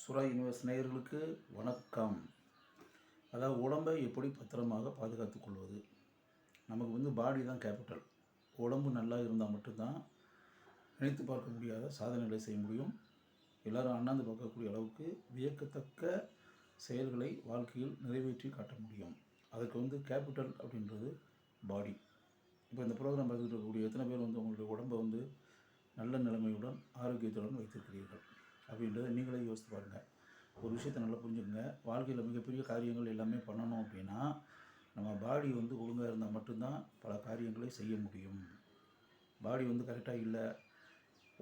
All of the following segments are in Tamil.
சுரா யூனிவர்ஸ் நேயர்களுக்கு வணக்கம். அதாவது உடம்பை எப்படி பத்திரமாக பாதுகாத்து கொள்வது? நமக்கு வந்து பாடி தான் கேபிட்டல் உடம்பு நல்லா இருந்தால் மட்டும்தான் நினைத்து பார்க்க முடியாத சாதனைகளை செய்ய முடியும். எல்லோரும் அண்ணாந்து பார்க்கக்கூடிய அளவுக்கு வியக்கத்தக்க செயல்களை வாழ்க்கையில் நிறைவேற்றி காட்ட முடியும். அதுக்கு வந்து கேபிட்டல் அப்படின்றது பாடி இப்போ இந்த ப்ரோக்ராம் பார்த்துட்டு இருக்கக்கூடிய எத்தனை பேர் வந்து உங்களுடைய உடம்பை வந்து நல்ல நிலைமையுடன் ஆரோக்கியத்துடன் வைத்திருக்கிறீர்கள்? அப்படின்றத நீங்களே யோசித்து பாருங்கள் ஒரு விஷயத்தை நல்லா புரிஞ்சுக்கோங்க. வாழ்க்கையில் மிகப்பெரிய காரியங்கள் எல்லாமே பண்ணணும் அப்படின்னா நம்ம பாடி வந்து ஒழுங்காக இருந்தால் மட்டும்தான் பல காரியங்களை செய்ய முடியும். பாடி வந்து கரெக்டாக இல்லை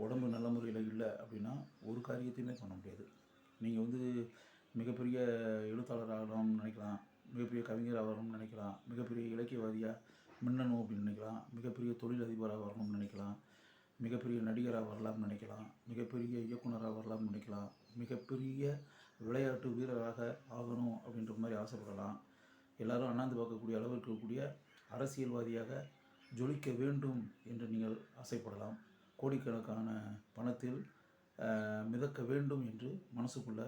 உடம்பு நல்ல முறையில் இல்லை அப்படின்னா ஒரு காரியத்தையுமே பண்ண முடியாது. நீங்கள் வந்து மிகப்பெரிய எழுத்தாளர் ஆகணும்னு நினைக்கலாம் மிகப்பெரிய கவிஞர் ஆகணும்னு நினைக்கலாம் மிகப்பெரிய இலக்கியவாதியாக மின்னணும் அப்படின்னு நினைக்கலாம் மிகப்பெரிய தொழிலதிபராக வரணும்னு நினைக்கலாம் மிகப்பெரிய நடிகராக வரலாம்னு நினைக்கலாம். மிகப்பெரிய இயக்குனராக வரலாம்னு நினைக்கலாம். மிகப்பெரிய விளையாட்டு வீரராக ஆகணும் அப்படின்ற மாதிரி ஆசைப்படலாம். எல்லாரும் அண்ணாந்து பார்க்கக்கூடிய அளவு இருக்கக்கூடிய அரசியல்வாதியாக ஜொலிக்க வேண்டும் என்று நீங்கள் ஆசைப்படலாம். கோடிக்கணக்கான பணத்தில் மிதக்க வேண்டும் என்று மனசுக்குள்ளே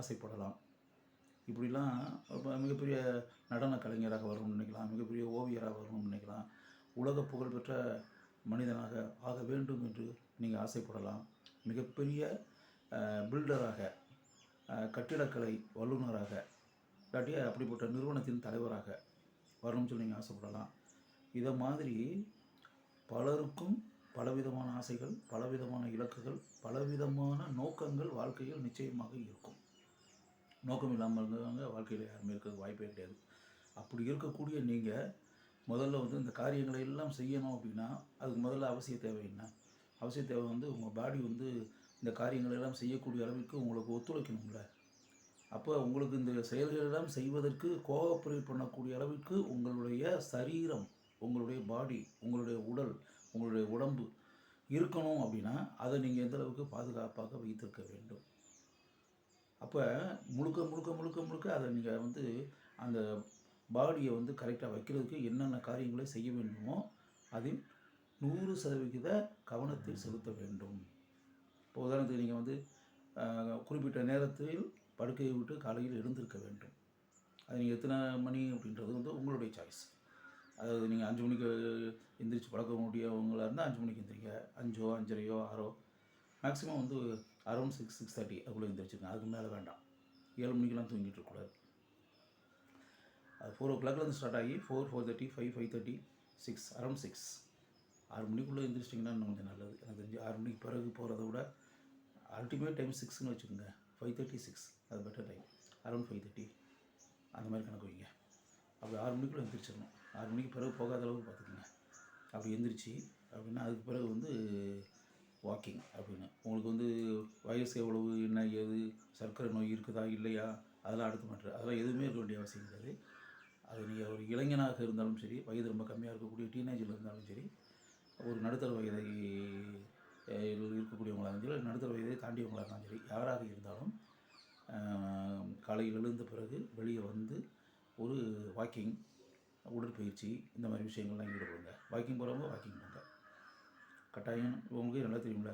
ஆசைப்படலாம். இப்படிலாம் மிகப்பெரிய நடன கலைஞராக வரணும்னு நினைக்கலாம். மிகப்பெரிய ஓவியராக வரணும்னு நினைக்கலாம். உலக புகழ்பெற்ற மனிதனாக ஆக வேண்டும் என்று நீங்கள் ஆசைப்படலாம். மிகப்பெரிய பில்டராக கட்டிடக்கலை வல்லுநராக இல்லாட்டி அப்படிப்பட்ட நிறுவனத்தின் தலைவராக வரணும்னு சொல்லி நீங்கள் ஆசைப்படலாம். இதை மாதிரி பலருக்கும் பலவிதமான ஆசைகள் பலவிதமான இலக்குகள் பலவிதமான நோக்கங்கள் வாழ்க்கையில் நிச்சயமாக இருக்கும். நோக்கம் இல்லாமல் இருந்தவங்க வாழ்க்கையில் யாருமே இருக்கிறது வாய்ப்பே கிடையாது. அப்படி இருக்கக்கூடிய நீங்கள் முதல்ல வந்து இந்த காரியங்களை எல்லாம் செய்யணும் அப்படின்னா அதுக்கு முதல்ல அவசிய தேவை என்ன? அவசிய தேவை வந்து உங்கள் பாடி வந்து இந்த காரியங்களை எல்லாம் செய்யக்கூடிய அளவுக்கு உங்களுக்கு ஒத்துழைக்கணும்ல. அப்போ உங்களுக்கு இந்த செயல்களெல்லாம் செய்வதற்கு கோஆப்ரேட் பண்ணக்கூடிய அளவுக்கு உங்களுடைய சரீரம் உங்களுடைய பாடி உங்களுடைய உடல் உங்களுடைய உடம்பு இருக்கணும் அப்படின்னா அதை நீங்கள் எந்த அளவுக்கு பாதுகாப்பாக வைத்திருக்க வேண்டும். அப்போ முழுக்க முழுக்க முழுக்க முழுக்க அதை நீங்கள் வந்து அந்த பாடியை வந்து கரெக்டாக வைக்கிறதுக்கு என்னென்ன காரியங்களை செய்ய வேண்டுமோ அதில் நூறு சதவிகித கவனத்தை செலுத்த வேண்டும். இப்போ உதாரணத்துக்கு நீங்கள் வந்து குறிப்பிட்ட நேரத்தில் படுக்கையை விட்டு காலையில் எழுந்திருக்க வேண்டும். அது நீங்கள் எத்தனை மணி அப்படின்றது வந்து உங்களுடைய சாய்ஸ் அதாவது நீங்கள் அஞ்சு மணிக்கு எந்திரிச்சு பழக்க முடியவங்களா இருந்தால் அஞ்சு மணிக்கு எந்திரிங்க. அஞ்சோ அஞ்சரையோ ஆறோ மேக்ஸிமம் வந்து அரௌண்ட் சிக்ஸ் சிக்ஸ் தேர்ட்டி அதுக்குள்ளே எந்திரிச்சிருங்க. அதுக்கு மேலே வேண்டாம். ஏழு மணிக்கெலாம் தூங்கிட்டு இருக்கக்கூடாது ஃபோர் ஓ கிளாக்லேருந்து ஸ்டார்ட் ஆகி four four thirty five five thirty six around six ஆறு மணிக்குள்ளே எழுந்திரிச்சிட்டிங்கன்னா இன்னும் கொஞ்சம் நல்லது. எனக்கு தெரிஞ்சு ஆறு மணிக்கு பிறகு போகிறத விட அல்டிமேட் டைம் சிக்ஸ்னு வச்சுக்கோங்க. ஃபைவ் தேர்ட்டி சிக்ஸ் அது better time around five thirty அந்த மாதிரி கணக்கு வைங்க. அப்படி ஆறு மணிக்குள்ளே எந்திரிச்சிடணும். ஆறு மணிக்கு பிறகு போகாத அளவுக்கு பார்த்துக்கோங்க. அப்படி எந்திரிச்சு அப்படின்னா அதுக்கு பிறகு வந்து வாக்கிங் அப்படின்னு. உங்களுக்கு வந்து வயசு எவ்வளவு என்ன ஏது சர்க்கரை நோய் இருக்குதா இல்லையா? அதெல்லாம் அடுத்த மாற்று அதெல்லாம் எதுவுமே இருக்க வேண்டிய அவசியம் கிடையாது. அது நீங்கள் ஒரு இளைஞனாக இருந்தாலும் சரி வயது ரொம்ப கம்மியாக இருக்கக்கூடிய டீனேஜில் இருந்தாலும் சரி ஒரு நடுத்தர வயதை இருக்கக்கூடியவங்களாக இருந்தாலும் சரி நடுத்தர வயதை தாண்டியவங்களாக இருந்தாலும் சரி யாராக இருந்தாலும் காலையில் எழுந்த பிறகு வெளியே வந்து ஒரு வாக்கிங் உடற்பயிற்சி இந்த மாதிரி விஷயங்கள்லாம் ஈடுபடுங்க. வாக்கிங் போகிறவங்க வாக்கிங் போங்க. கட்டாயம் உங்களுக்கு நல்லா தெரியும்ல.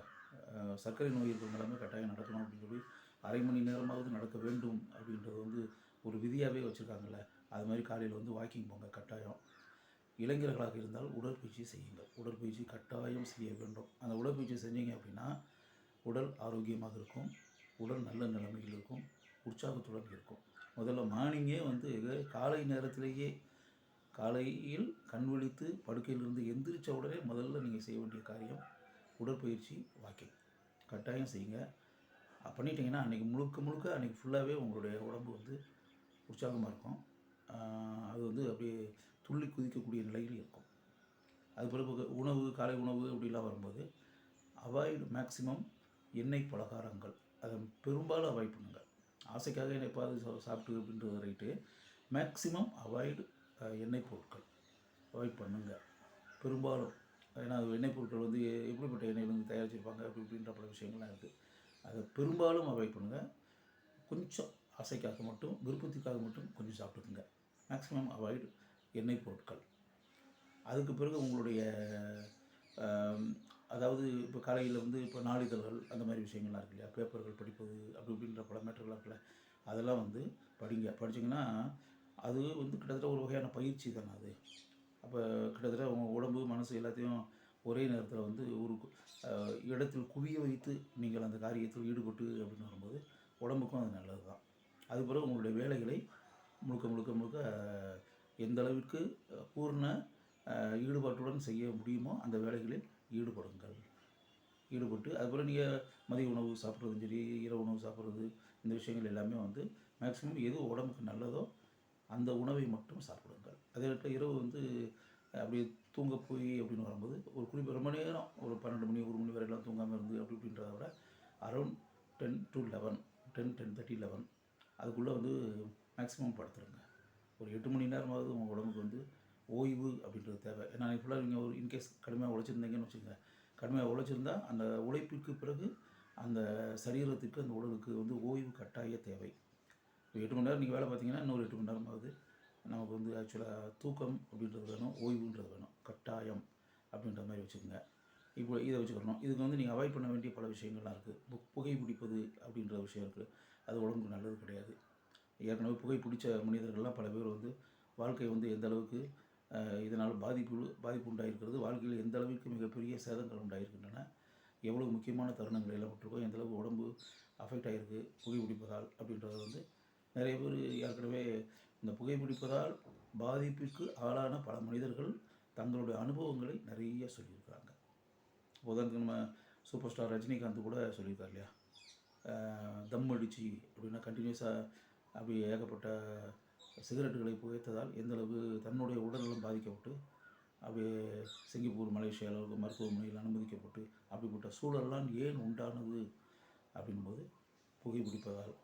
சர்க்கரை நோய் இருக்கிறவங்க எல்லாமே கட்டாயம் நடக்கணும் அப்படின்னு சொல்லி அரை மணி நேரமாவது நடக்க வேண்டும் அப்படின்றது வந்து ஒரு விதியாகவே வச்சுருக்காங்கல்ல. அது மாதிரி காலையில் வந்து வாக்கிங் போங்க கட்டாயம். இளைஞர்களாக இருந்தால் உடற்பயிற்சி செய்யுங்கள். உடற்பயிற்சி கட்டாயம் செய்ய வேண்டும். அந்த உடற்பயிற்சி செஞ்சீங்க அப்படின்னா உடல் ஆரோக்கியமாக இருக்கும். உடல் நல்ல நிலைமையில் இருக்கும். உற்சாகத்துடன் இருக்கும். முதல்ல மார்னிங்கே வந்து காலை நேரத்திலேயே காலையில் கண் விழித்து படுக்கையிலிருந்து எந்திரிச்ச உடனே முதல்ல நீங்கள் செய்ய வேண்டிய காரியம் உடற்பயிற்சி வாக்கிங். கட்டாயம் செய்யுங்க. பண்ணிட்டீங்கன்னா அன்றைக்கி முழுக்க முழுக்க அன்றைக்கி ஃபுல்லாகவே உங்களுடைய உடம்பு வந்து உற்சாகமாக இருக்கும். அது வந்து அப்படியே துள்ளி குதிக்கக்கூடிய நிலையில் இருக்கும். அது பிறகு உணவு காலை உணவு அப்படிலாம் வரும்போது அவாய்டு மேக்சிமம் எண்ணெய் பலகாரங்கள். அதை பெரும்பாலும் அவாய்ட் பண்ணுங்கள். ஆசைக்காக எப்பாவது சா- சாப்பிட்டு அப்படின்றது ரைட்டு மேக்சிமம் அவாய்டு எண்ணெய் பொருட்கள். அவாய்ட் பண்ணுங்கள். பெரும்பாலும் ஏன்னா எண்ணெய் பொருட்கள் வந்து எ- எப்படிப்பட்ட எண்ணெயிலேருந்து தயாரிச்சிருப்பாங்க அப்படி இப்படின்ற பல விஷயங்கள்லாம் இருக்குது அதை பெரும்பாலும் அவாய்ட் பண்ணுங்கள். கொஞ்சம் ஆசைக்காக மட்டும் விருப்பத்துக்காக மட்டும் கொஞ்சம் சாப்பிட்டுக்குங்க. மேக்ஸிமம் அவாய்டு எண்ணெய் பொருட்கள். அதுக்கு பிறகு உங்களுடைய அதாவது இப்போ காலையில் வந்து இப்போ நாளிதழ்கள் அந்த மாதிரி விஷயங்கள்லாம் இருக்கு இல்லையா? பேப்பர்கள் படிப்பது அப்படி இப்படின்ற பல மேட்டர்லாம் இருக்குல்ல? அதெல்லாம் வந்து படிங்க. படிச்சிங்கன்னா அது வந்து கிட்டத்தட்ட ஒரு வகையான பயிற்சி தானே அது. அப்போ கிட்டத்தட்ட உங்கள் உடம்பு மனசு எல்லாத்தையும் ஒரே நேரத்தில் வந்து ஒரு இடத்தில் குவிய வைத்து நீங்கள் அந்த காரியத்தில் ஈடுபட்டு அப்படின்னு வரும்போது உடம்புக்கும் அது நல்லது தான் அதுபோல் உங்களுடைய வேலைகளை முழுக்க முழுக்க முழுக்க எந்த அளவிற்கு பூர்ண ஈடுபாட்டுடன் செய்ய முடியுமோ அந்த வேலைகளில் ஈடுபடுங்கள். ஈடுபட்டு அதுபோல் நீங்கள் மதிய உணவு சாப்பிட்றதும் சரி இரவு உணவு சாப்பிட்றது இந்த விஷயங்கள் எல்லாமே வந்து மேக்ஸிமம் எது உடம்புக்கு நல்லதோ அந்த உணவை மட்டும் சாப்பிடுங்கள். அதே நேரத்தில் இரவு வந்து அப்படியே தூங்க போய் அப்படின்னு வரும்போது ஒரு குறிப்பிட்ட ரொம்ப நேரம் ஒரு பன்னெண்டு மணி ஒரு மணி வரையெல்லாம் தூங்காமல் இருந்து அப்படி இப்படின்றத விட around ten to eleven ten ten thirty eleven அதுக்குள்ளே வந்து மேக்ஸிமம் படுத்துருங்க. ஒரு எட்டு மணி நேரமாவது உங்கள் உடம்புக்கு வந்து ஓய்வு அப்படின்றது தேவை. ஏன்னா ஃபுல்லாக நீங்கள் ஒரு இன்கேஸ் கடுமையாக உழைச்சிருந்தீங்கன்னு வச்சுக்கோங்க. கடுமையாக உழைச்சிருந்தா அந்த உழைப்புக்கு பிறகு அந்த சரீரத்துக்கு அந்த உடலுக்கு வந்து ஓய்வு கட்டாய தேவை. இப்போ எட்டு மணி நேரம் நீங்கள் வேலை பார்த்தீங்கன்னா இன்னொரு எட்டு மணி நேரம் ஆகுது நமக்கு வந்து ஆக்சுவலாக தூக்கம் அப்படின்றது வேணும் ஓய்வுன்றது வேணும். கட்டாயம் அப்படின்ற மாதிரி வச்சுக்கோங்க. இப்போ இதை வச்சுக்கணும். இதுக்கு வந்து நீங்கள் அவாய்ட் பண்ண வேண்டிய பல விஷயங்கள்லாம் இருக்குது புகை பிடிப்பது அப்படின்ற விஷயம் இருக்குது அது உடம்புக்கு நல்லது கிடையாது. ஏற்கனவே புகை பிடிச்ச மனிதர்கள்லாம் பல பேர் வந்து வாழ்க்கை வந்து எந்த அளவுக்கு இதனால் பாதிப்பு பாதிப்பு உண்டாயிருக்கிறது வாழ்க்கையில் எந்த அளவுக்கு மிகப்பெரிய சேதங்கள் உண்டாயிருக்கின்றன எவ்வளவு முக்கியமான தருணங்கள் எல்லாம் விட்டுருக்கோம் எந்த அளவுக்கு உடம்பு அஃபெக்ட் ஆகிருக்கு புகை பிடிப்பதால் அப்படின்றது வந்து நிறைய பேர் ஏற்கனவே இந்த புகைப்பிடிப்பதால் பாதிப்பிற்கு ஆளான பல மனிதர்கள் தங்களுடைய அனுபவங்களை நிறைய சொல்லியிருக்காங்க உதாரணத்துக்கு நம்ம சூப்பர் ஸ்டார் ரஜினிகாந்த் கூட சொல்லியிருக்கார் இல்லையா? தம் அடிச்சு அப்படின்னா கண்டினியூஸாக அப்படி ஏகப்பட்ட சிகரெட்டுகளை புகைத்ததால் எந்தளவு தன்னுடைய உடல்நலம் பாதிக்கப்பட்டு அப்படியே சிங்கப்பூர் மலேசியா அளவுக்கு மருத்துவமனையில் அனுமதிக்கப்பட்டு அப்படிப்பட்ட சூழல்லாம் ஏன் உண்டானது அப்படின்போது புகைப்பிடிப்பதால்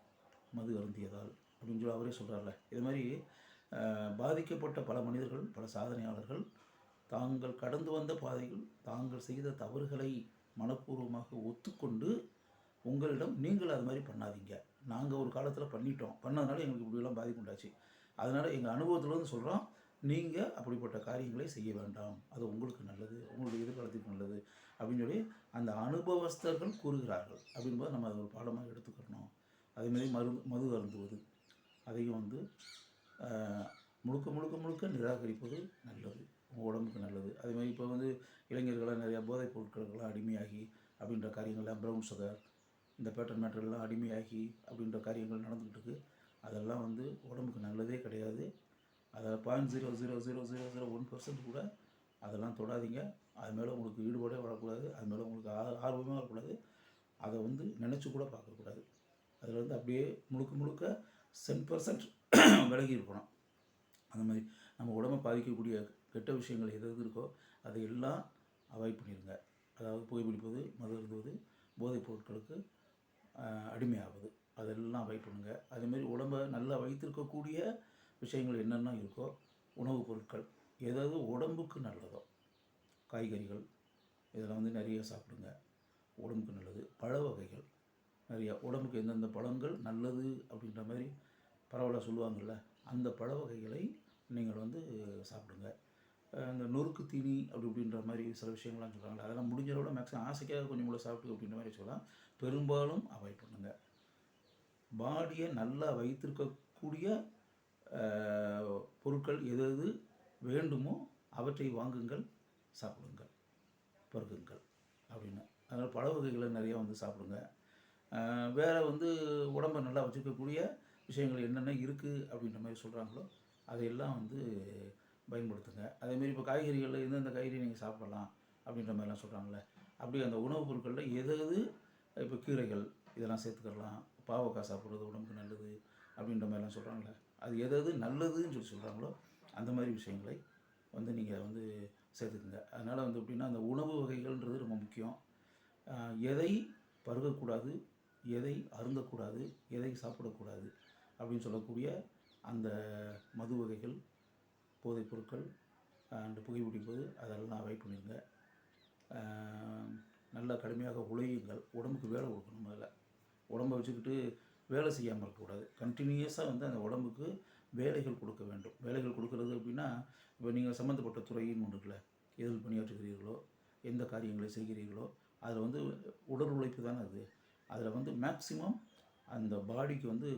மது அருந்தியதால் அப்படின்னு சொல்லி அவரே சொல்கிறார்ல இது மாதிரி பாதிக்கப்பட்ட பல மனிதர்கள் பல சாதனையாளர்கள் தாங்கள் கடந்து வந்த பாதையில் தாங்கள் செய்த தவறுகளை மனப்பூர்வமாக ஒத்துக்கொண்டு உங்களிடம் நீங்கள் அது மாதிரி பண்ணாதீங்க. நாங்கள் ஒரு காலத்தில் பண்ணிட்டோம். பண்ணதுனால எங்களுக்கு இப்படிலாம் பாதிப்பு உண்டாச்சு. அதனால் எங்கள் அனுபவத்தில் வந்து சொல்கிறோம் நீங்கள் அப்படிப்பட்ட காரியங்களை செய்ய வேண்டாம். அது உங்களுக்கு நல்லது உங்களுடைய எதிர்காலத்துக்கு நல்லது அப்படின்னு சொல்லி அந்த அனுபவஸ்தர்கள் கூறுகிறார்கள். அப்படின்போது நம்ம அதை ஒரு பாடமாக எடுத்துக்கணும் அதேமாதிரி மரு மது அருந்துவது. அதையும் வந்து முழுக்க முழுக்க முழுக்க நிராகரிப்பது நல்லது. உங்கள் உடம்புக்கு நல்லது. அதேமாதிரி இப்போ வந்து இளைஞர்களாக நிறையா போதைப் பொருட்களுக்கெல்லாம் அடிமையாகி அப்படின்ற காரியங்கள்லாம் ப்ரௌன் சுகர் இந்த பேட்டர்ன் மேட்டர்லாம் அடிமையாகி அப்படின்ற காரியங்கள் நடந்துக்கிட்டு இருக்குது அதெல்லாம் வந்து உடம்புக்கு நல்லதே கிடையாது. அதை point zero zero zero zero zero one percent கூட அதெல்லாம் தொடாதீங்க. அது மேலே உங்களுக்கு ஈடுபாடே வரக்கூடாது. அது மேலே உங்களுக்கு ஆ ஆர்வமே வரக்கூடாது. அதை வந்து நினச்சி கூட பார்க்கக்கூடாது. அதில் வந்து அப்படியே முழுக்க முழுக்க சென் பர்சன்ட் விலகி இருக்கணும். அந்த மாதிரி நம்ம உடம்பை பாதிக்கக்கூடிய கெட்ட விஷயங்கள் எது எது இருக்கோ அதை எல்லாம் அவாய்ட் பண்ணிடுங்க அதாவது புகைப்பிடிப்பது மது அருந்துவது போதைப் பொருட்களுக்கு அடிமையாகுது. அதெல்லாம் அவாய்ட் பண்ணுங்கள் அதேமாரி உடம்பை நல்லா வைத்திருக்கக்கூடிய விஷயங்கள் என்னென்ன இருக்கோ உணவுப் பொருட்கள் எதாவது உடம்புக்கு நல்லதோ காய்கறிகள் இதெல்லாம் வந்து நிறைய சாப்பிடுங்க. உடம்புக்கு நல்லது. பழ வகைகள் நிறையா உடம்புக்கு எந்தெந்த பழங்கள் நல்லது அப்படின்ற மாதிரி பரவலாக சொல்லுவாங்கள்ல அந்த பழ வகைகளை நீங்கள் வந்து சாப்பிடுங்க. அந்த இந்த நொறுக்கு தீனி அப்படி இப்படின்ற மாதிரி சில விஷயங்கள்லாம் சொல்கிறாங்க அதெல்லாம் முடிஞ்ச அளவு மேக்ஸிமம் ஆசைக்காக கொஞ்சம் கூட சாப்பிட்டு அப்படின்ற மாதிரி சொல்லலாம். பெரும்பாலும் அவாய்ட் பண்ணுங்கள் பாடியை நல்லா வைத்திருக்கக்கூடிய பொருட்கள் எது எது வேண்டுமோ அவற்றை வாங்குங்கள் சாப்பிடுங்கள் பருகுங்கள் அப்படின்னு. அதனால் பழ வகைகளை நிறையா வந்து சாப்பிடுங்க. வேறு வந்து உடம்பை நல்லா வச்சுக்கக்கூடிய விஷயங்கள் என்னென்ன இருக்குது அப்படின்ற மாதிரி சொல்கிறாங்களோ அதையெல்லாம் வந்து பயன்படுத்துங்க. அதேமாரி இப்போ காய்கறிகளில் எந்தெந்த காய்கறி நீங்கள் சாப்பிடலாம் அப்படின்ற மாதிரிலாம் சொல்கிறாங்களே அப்படி அந்த உணவுப் பொருட்களில் எது எது இப்போ கீரைகள் இதெல்லாம் சேர்த்துக்கலாம். பாவக்காய் சாப்பிட்றது உடம்புக்கு நல்லது அப்படின்ற மாதிரிலாம் சொல்கிறாங்களே அது எது எது நல்லதுன்னு சொல்லி சொல்கிறாங்களோ அந்த மாதிரி விஷயங்களை வந்து நீங்கள் வந்து சேர்த்துக்குங்க. அதனால் வந்து எப்படின்னா அந்த உணவு வகைகள்ன்றது ரொம்ப முக்கியம். எதை பருகக்கூடாது எதை அருந்தக்கூடாது எதை சாப்பிடக்கூடாது அப்படின்னு சொல்லக்கூடிய அந்த மது வகைகள் போதைப் பொருட்கள் அண்ட் புகைப்பிடிப்பது அதெல்லாம் அவாய்ட் பண்ணிடுங்க நல்லா கடுமையாக உழையுங்கள். உடம்புக்கு வேலை கொடுக்கணும் முதல்ல. உடம்பை வச்சுக்கிட்டு வேலை செய்யாமல் இருக்கக்கூடாது. கண்டினியூஸாக வந்து அந்த உடம்புக்கு வேலைகள் கொடுக்க வேண்டும். வேலைகள் கொடுக்கறது அப்படின்னா இப்போ நீங்கள் சம்மந்தப்பட்ட துறையின் ஒன்று எதில் பணியாற்றுகிறீர்களோ எந்த காரியங்களை செய்கிறீர்களோ அதில் வந்து உடல் உழைப்பு தானே அது. அதில் வந்து மேக்சிமம் அந்த பாடிக்கு வந்து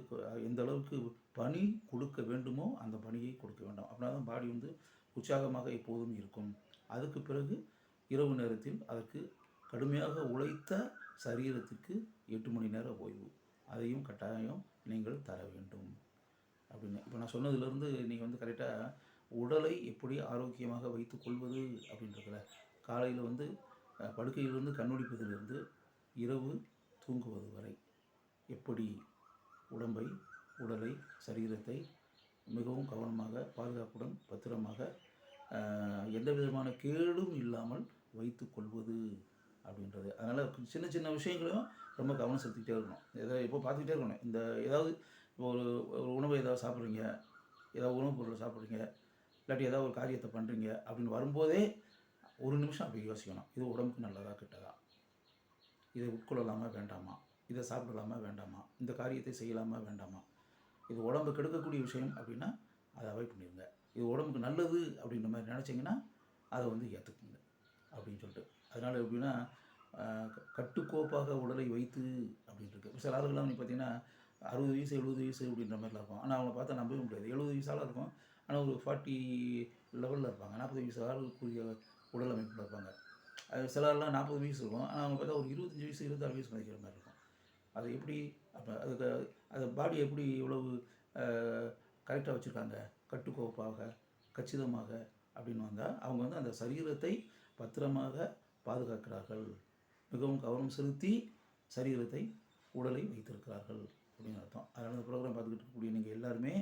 எந்த அளவுக்கு பணி கொடுக்க வேண்டுமோ அந்த பணியை கொடுக்க வேண்டும். அப்படின்னா தான் பாடி வந்து உற்சாகமாக எப்போதும் இருக்கும். அதுக்கு பிறகு இரவு நேரத்தில் அதற்கு கடுமையாக உழைத்த சரீரத்திற்கு எட்டு மணி நேர ஓய்வு. அதையும் கட்டாயம் நீங்கள் தர வேண்டும். அப்படின்னு. இப்போ நான் சொன்னதுலேருந்து நீங்கள் வந்து கரெக்டாக உடலை எப்படி ஆரோக்கியமாக வைத்து கொள்வது அப்படின்றதுல காலையில் வந்து படுக்கையிலிருந்து கண்ணுடிப்பதிலிருந்து இரவு தூங்குவது வரை. எப்படி உடம்பை உடலை சரீரத்தை மிகவும் கவனமாக பாதுகாப்புடன் பத்திரமாக எந்த விதமான கேடும் இல்லாமல் வைத்து கொள்வது அப்படின்றது. அதனால் சின்ன சின்ன விஷயங்களையும் ரொம்ப கவனம் செலுத்திக்கிட்டே இருக்கணும். எதை இப்போ பார்த்துக்கிட்டே இருக்கணும். இந்த ஏதாவது இப்போ ஒரு ஒரு உணவை ஏதாவது சாப்பிட்றீங்க ஏதாவது உணவுப் பொருளை சாப்பிட்றீங்க இல்லாட்டி ஏதாவது ஒரு காரியத்தை பண்ணுறீங்க அப்படின்னு வரும்போதே ஒரு நிமிஷம் அப்படி யோசிக்கணும். இது உடம்புக்கு நல்லதாக கிட்டதா? இதை உட்கொள்ளலாமா வேண்டாமா? இதை சாப்பிடலாமா வேண்டாமா? இந்த காரியத்தை செய்யலாமா வேண்டாமா? இது உடம்பு கெடுக்கக்கூடிய விஷயம் அப்படின்னா அதை அவாய்ட் பண்ணிடுங்க. இது உடம்புக்கு நல்லது அப்படின்ற மாதிரி நினச்சிங்கன்னா அதை வந்து ஏற்றுக்குங்க அப்படின்னு சொல்லிட்டு. அதனால் எப்படின்னா க- கட்டுக்கோப்பாக உடலை வைத்து அப்படின்னு இருக்கு. சில ஆளுகள்லாம் வந்து பார்த்தீங்கன்னா அறுபது வயசு எழுபது வயசு அப்படின்ற மாதிரிலாம் இருக்கும். ஆனால் அவங்கள பார்த்தா நம்பவே முடியாது. எழுபது வயசாலாம் இருக்கும். ஆனால் ஒரு ஃபார்ட்டி லெவலில் இருப்பாங்க. நாற்பது வயசு ஆளுக்குரிய உடல் அமைப்பில் இருப்பாங்க. அது சில நாற்பது வயசு இருக்கும். ஆனால் அவங்க பார்த்தா ஒரு இருபத்தஞ்சி வயசு இருபத்தாறு வயசு மதிக்கிற மாதிரி இருக்கும். அது எப்படி அப்போ அதுக்கு அது பாடி எப்படி இவ்வளவு கரெக்டாக வச்சுருக்காங்க? கட்டுக்கோப்பாக கச்சிதமாக அப்படின்னு வந்தால் அவங்க வந்து அந்த சரீரத்தை பத்திரமாக பாதுகாக்கிறார்கள். மிகவும் கவனம் செலுத்தி சரீரத்தை உடலை வைத்திருக்கிறார்கள் அப்படின்னு அர்த்தம். அதனால் இந்த ப்ரோக்ராம் பார்த்துக்கிட்டு இருக்கக்கூடிய நீங்கள் எல்லாருமே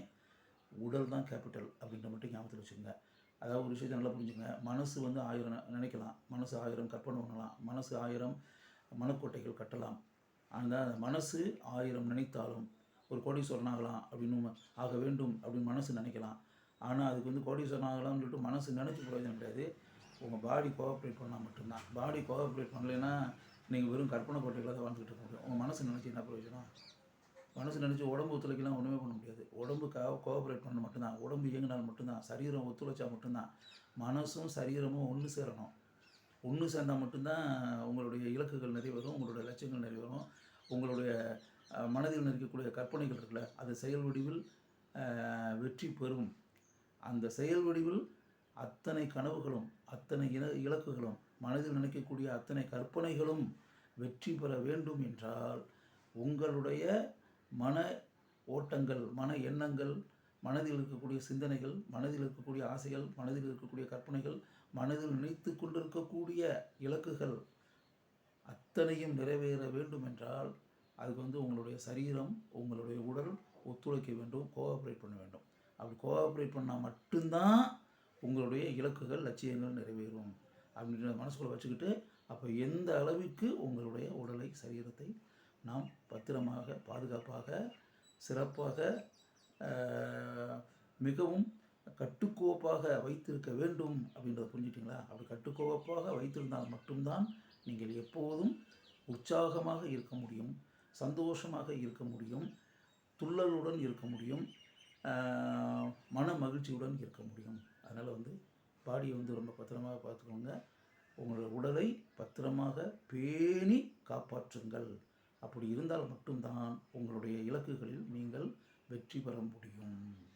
உடல் தான் கேபிட்டல் அப்படின்ற மட்டும் ஞாபகத்தில் வச்சுக்கோங்க. அதாவது ஒரு விஷயத்தை நல்லா புரிஞ்சுங்க மனசு வந்து ஆயிரம் நினைக்கலாம். மனசு ஆயிரம் கற்பனை பண்ணலாம். மனசு ஆயிரம் மனக்கோட்டைகள் கட்டலாம். அந்த மனசு ஆயிரம் நினைத்தாலும் ஒரு கோடீஸ்வரன் ஆகலாம் அப்படின்னு ஆக வேண்டும் அப்படின்னு மனசு நினைக்கலாம். ஆனால் அதுக்கு வந்து கோடீஸ்வரன் ஆகலாம்னு சொல்லிட்டு மனசு நினச்சி பிரயோஜனம் கிடையாது. உங்கள் பாடி கோஆப்ரேட் பண்ணால் மட்டும்தான். பாடி கோஆப்ரேட் பண்ணலைன்னா நீங்கள் வெறும் கற்பனை கோட்டைகளை தான் வாழ்ந்துக்கிட்டு இருக்க முடியும். உங்கள் மனசு நினச்சி என்ன பிரயோஜனம்? மனசு நினச்சி உடம்பு ஒத்துழைக்கலாம் ஒன்றுமே பண்ண முடியாது. உடம்பு கா கோஆப்ரேட் பண்ண மட்டும்தான். உடம்பு இயங்கினால் மட்டும்தான். சரீரம் ஒத்துழைச்சா மட்டும்தான். மனசும் சரீரமும் ஒன்று சேரணும். ஒன்று சேர்ந்தால் மட்டும்தான் உங்களுடைய இலக்குகள் நிறைவேறும் உங்களுடைய லட்சியங்கள் நிறைவேறும். உங்களுடைய மனதில் இருக்கக்கூடிய கற்பனைகள் இருக்குல்ல அது செயல் வடிவில் வெற்றி பெறும். அந்த செயல் வடிவில் அத்தனை கனவுகளும் அத்தனை இல இலக்குகளும் மனதில் நினைக்கக்கூடிய அத்தனை கற்பனைகளும் வெற்றி பெற வேண்டும் என்றால் உங்களுடைய மன ஓட்டங்கள் மன எண்ணங்கள் மனதில் இருக்கக்கூடிய சிந்தனைகள் மனதில் இருக்கக்கூடிய ஆசைகள் மனதில் இருக்கக்கூடிய கற்பனைகள் மனதில் நினைத்து கொண்டிருக்கக்கூடிய இலக்குகள் அத்தனையும் நிறைவேற வேண்டும் என்றால் அதுக்கு வந்து உங்களுடைய சரீரம் உங்களுடைய உடல் ஒத்துழைக்க வேண்டும் கோஆப்ரேட் பண்ண வேண்டும். அப்படி கோஆப்ரேட் பண்ணால் மட்டும்தான் உங்களுடைய இலக்குகள் லட்சியங்கள் நிறைவேறும். அப்படின்ற மனசுக்குள்ள வச்சுக்கிட்டு அப்போ எந்த அளவிற்கு உங்களுடைய உடலை சரீரத்தை நாம் பத்திரமாக பாதுகாப்பாக சிறப்பாக மிகவும் கட்டுக்கோப்பாக வைத்திருக்க வேண்டும் அப்படின்றத புரிஞ்சிட்டிங்களா அப்படி கட்டுக்கோப்பாக வைத்திருந்தால் மட்டும்தான் நீங்கள் எப்போதும் உற்சாகமாக இருக்க முடியும் சந்தோஷமாக இருக்க முடியும் துள்ளலுடன் இருக்க முடியும் மன மகிழ்ச்சியுடன் இருக்க முடியும். அதனால் வந்து பாடியை வந்து ரொம்ப பத்திரமாக பார்த்துக்கோங்க. உங்களோட உடலை பத்திரமாக பேணி காப்பாற்றுங்கள். அப்படி இருந்தால் மட்டும்தான் உங்களுடைய இலக்குகளில் நீங்கள் வெற்றி பெற முடியும்.